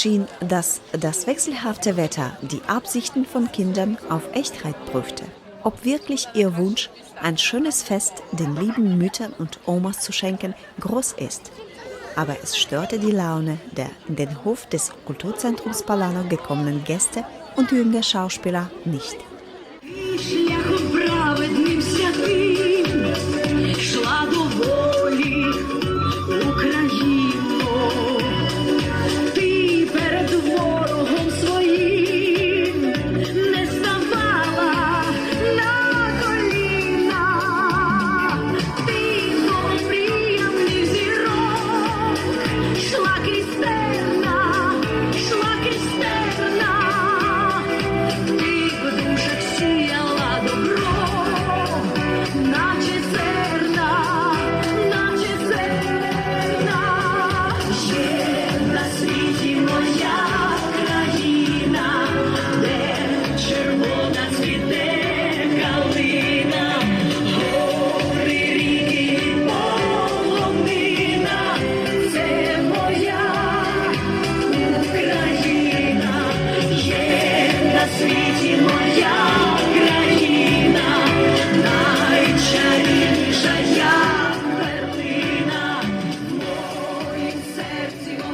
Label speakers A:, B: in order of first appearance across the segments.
A: Schien, dass das wechselhafte Wetter die Absichten von Kindern auf Echtheit prüfte. Ob wirklich ihr Wunsch, ein schönes Fest den lieben Müttern und Omas zu schenken, groß ist. Aber es störte die Laune der in den Hof des Kulturzentrums Palano gekommenen Gäste und jünger Schauspieler nicht.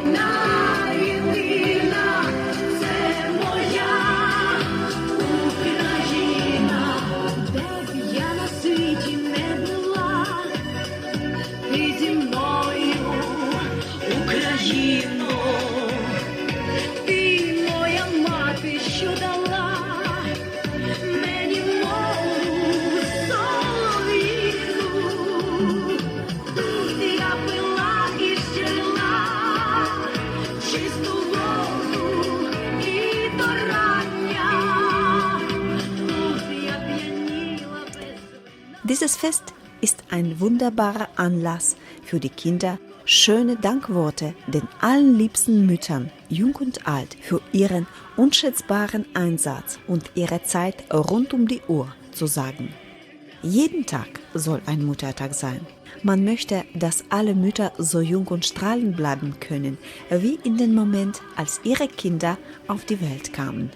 B: now.
A: Dieses Fest ist ein wunderbarer Anlass für die Kinder, schöne Dankworte den allen liebsten Müttern, jung und alt, für ihren unschätzbaren Einsatz und ihre Zeit rund um die Uhr zu sagen. Jeden Tag soll ein Muttertag sein. Man möchte, dass alle Mütter so jung und strahlend bleiben können, wie in dem Moment, als ihre Kinder auf die Welt kamen.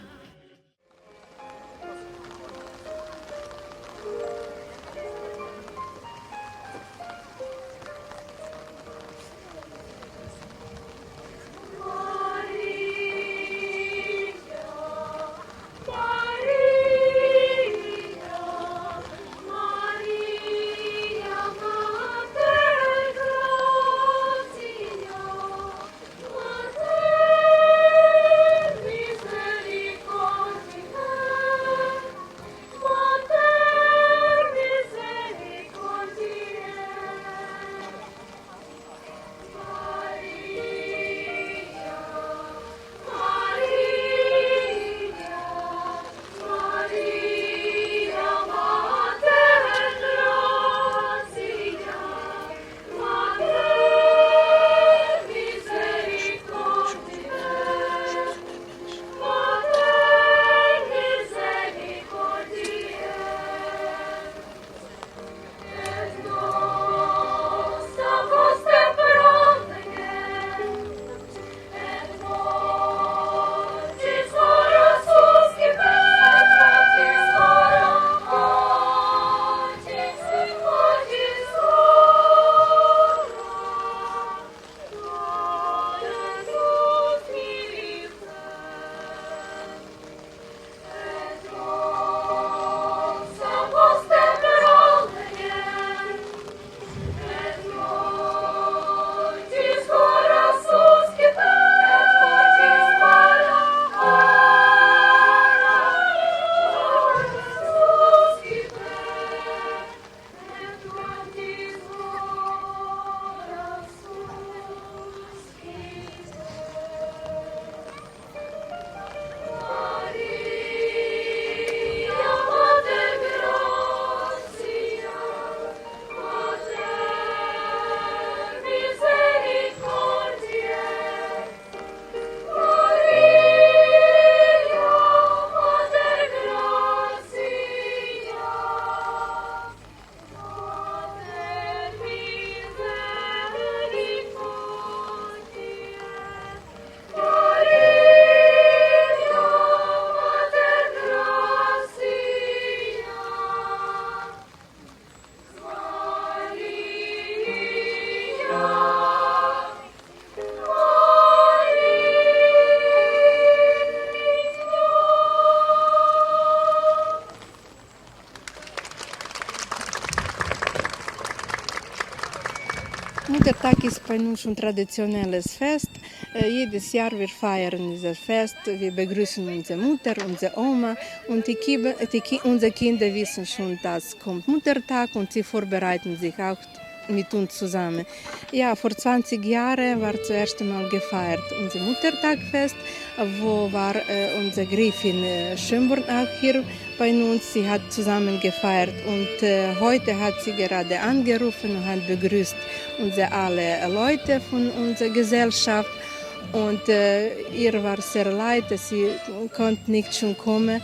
C: Muttertag ist bei uns ein traditionelles Fest. Jedes Jahr wir feiern dieses Fest. Wir begrüßen unsere Mutter, unsere Oma und die, die unsere Kinder wissen schon, dass kommt Muttertag und sie vorbereiten sich auch mit uns zusammen. Ja, vor 20 Jahren war das erste Mal gefeiert unser Muttertagfest, wo war äh, unsere Gräfin äh, Schönborn auch hier bei uns. Sie hat zusammen gefeiert und äh, heute hat sie gerade angerufen und hat begrüßt unsere alle Leute von unserer Gesellschaft. Und äh, ihr war sehr leid, dass sie konnte nicht schon kommen.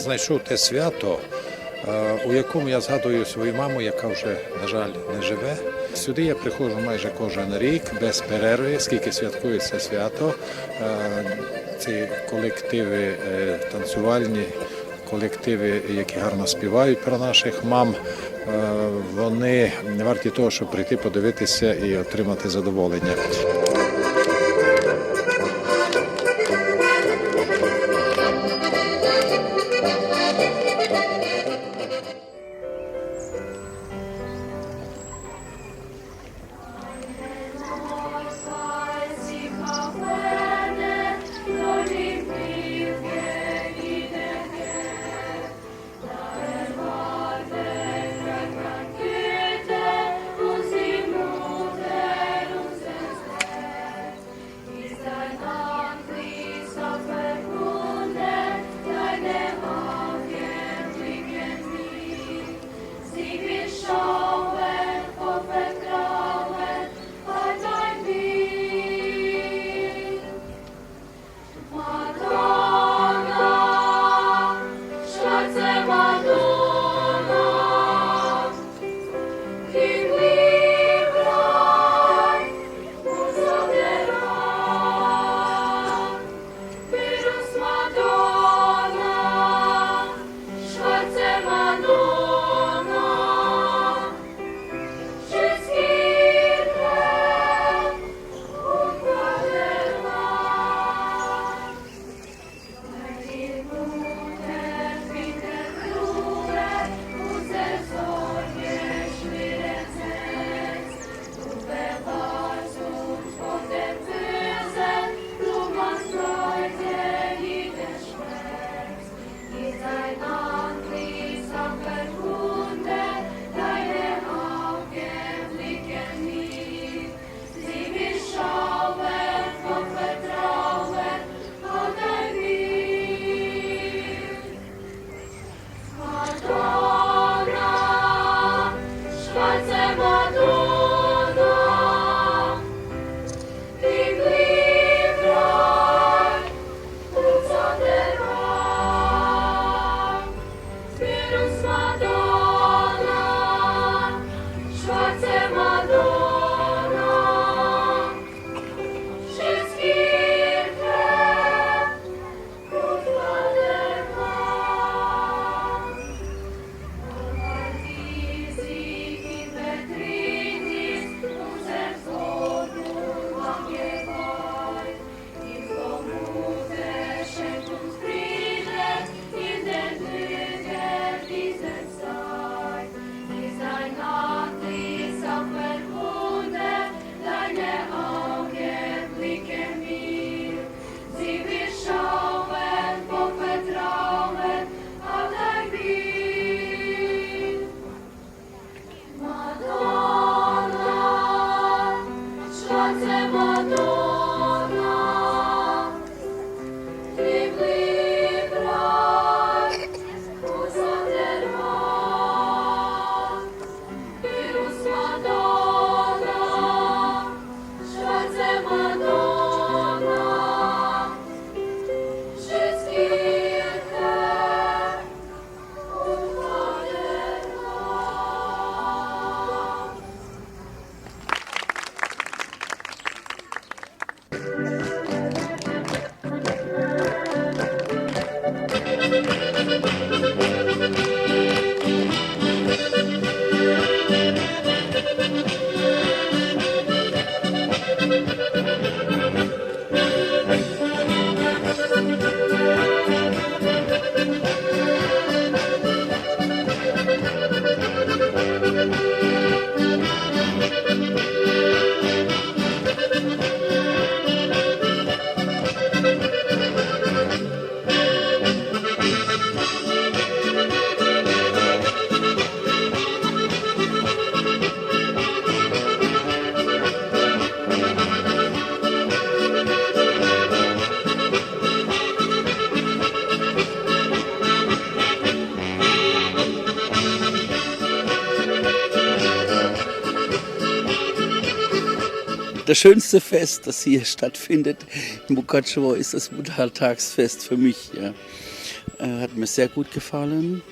D: Знайшов те свято, е, у якому я згадую свою маму, яка вже, на жаль, не живе. Сюди я приходжу майже кожен рік без перерви, скільки святкую це свято. Е, Ці колективи е, танцювальні, колективи, які гарно співають про наших мам, вони не варті того, щоб прийти подивитися і отримати задоволення.
E: Das schönste Fest, das hier stattfindet in Mukachevo, ist das Muttertagsfest für mich. Ja. Äh, Hat mir sehr gut gefallen.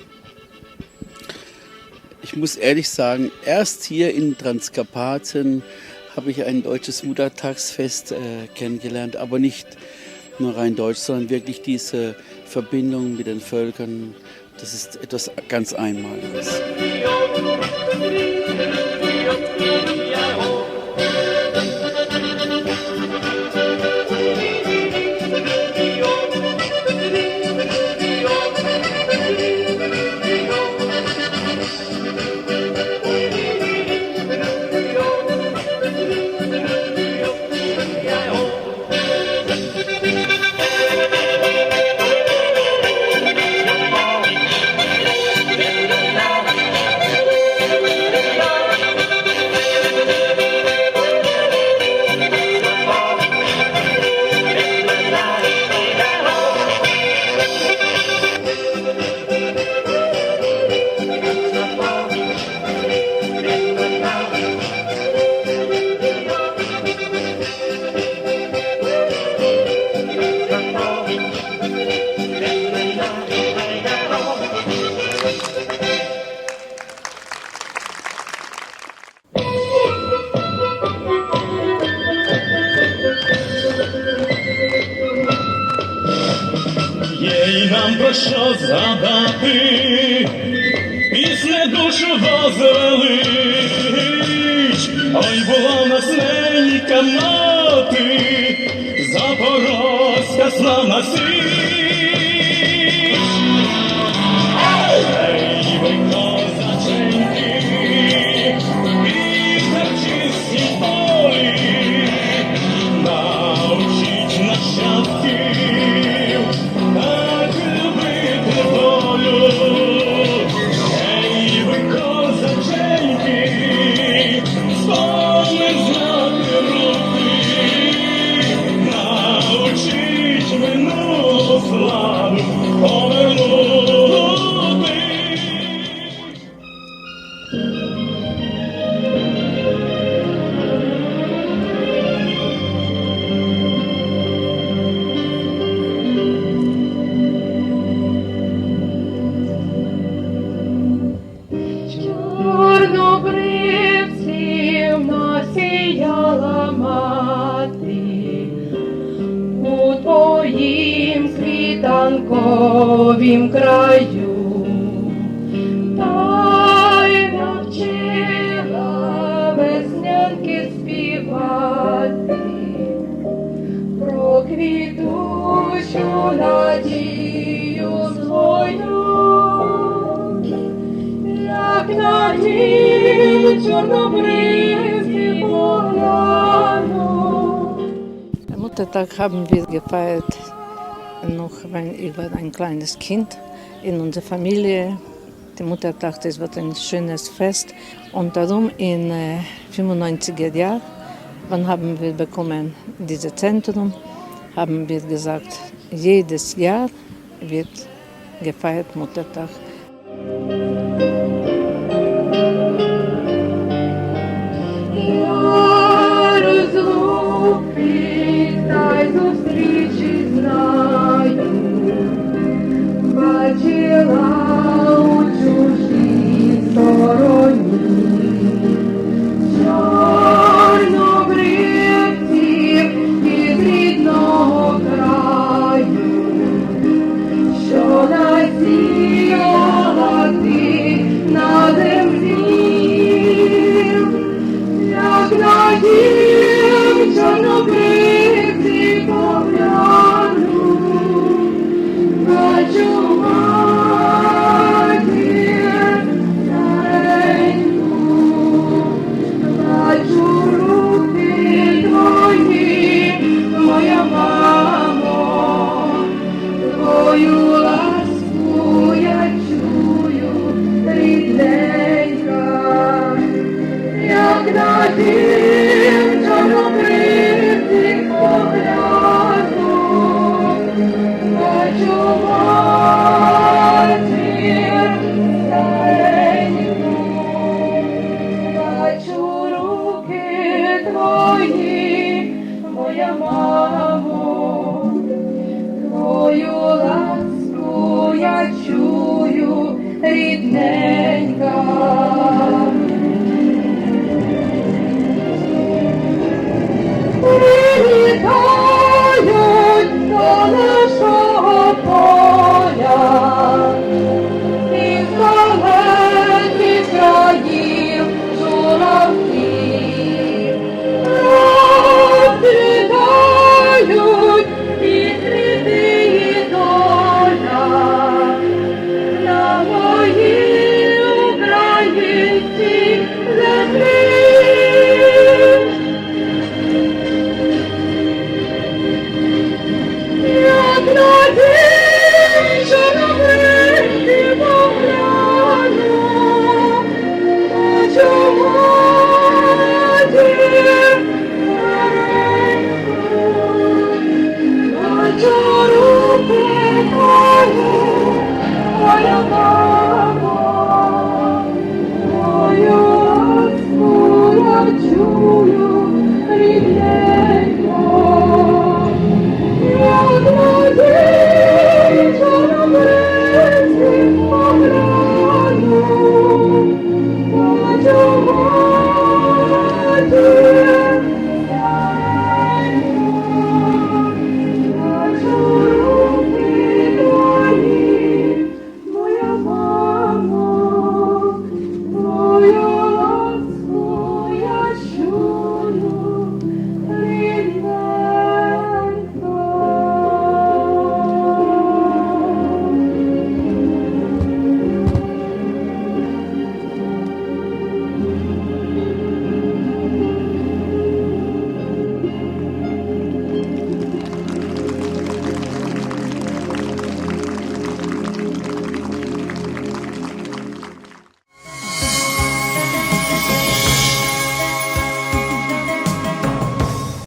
E: Ich muss ehrlich sagen, erst hier in Transkarpaten habe ich ein deutsches Muttertagsfest äh, kennengelernt, aber nicht nur rein deutsch, sondern wirklich diese Verbindung mit den Völkern. Das ist etwas ganz Einmaliges.
F: мене душу возвелич, ой була на снені канати, запорозька славна
B: сила. квітучу надію свою. Як на дім чорнобривці погляну.
G: Muttertag haben wir gefeiert, noch wenn ich war ein kleines Kind in unserer Familie. Der Muttertag, das wird ein schönes Fest. Und darum in äh, 95er Jahren, wann haben wir bekommen dieses Zentrum, haben wir gesagt, jedes Jahr wird gefeiert Muttertag.